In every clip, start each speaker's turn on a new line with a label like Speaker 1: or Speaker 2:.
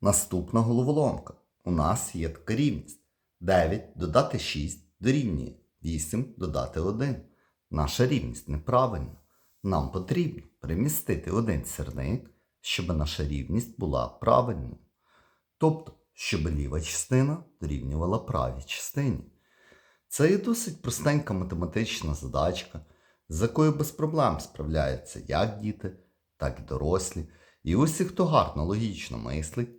Speaker 1: Наступна головоломка. У нас є така рівність. 9 додати 6 дорівнює 8 додати 1. Наша рівність неправильна. Нам потрібно перемістити один сірник, щоб наша рівність була правильною. Тобто, щоб ліва частина дорівнювала правій частині. Це є досить простенька математична задачка, з якою без проблем справляються як діти, так і дорослі. І усі, хто гарно логічно мислить,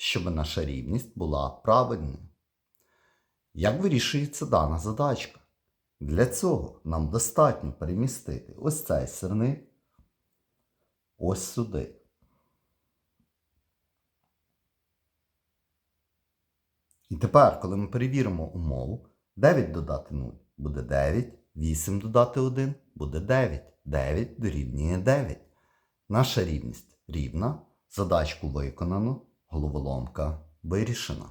Speaker 1: щоб наша рівність була правильною. Як вирішується дана задачка? Для цього нам достатньо перемістити ось цей сирник ось сюди. І тепер, коли ми перевіримо умову, 9 додати 0 буде 9, 8 додати 1 буде 9. 9 дорівнює 9. Наша рівність рівна. Задачку виконано, головоломка вирішена.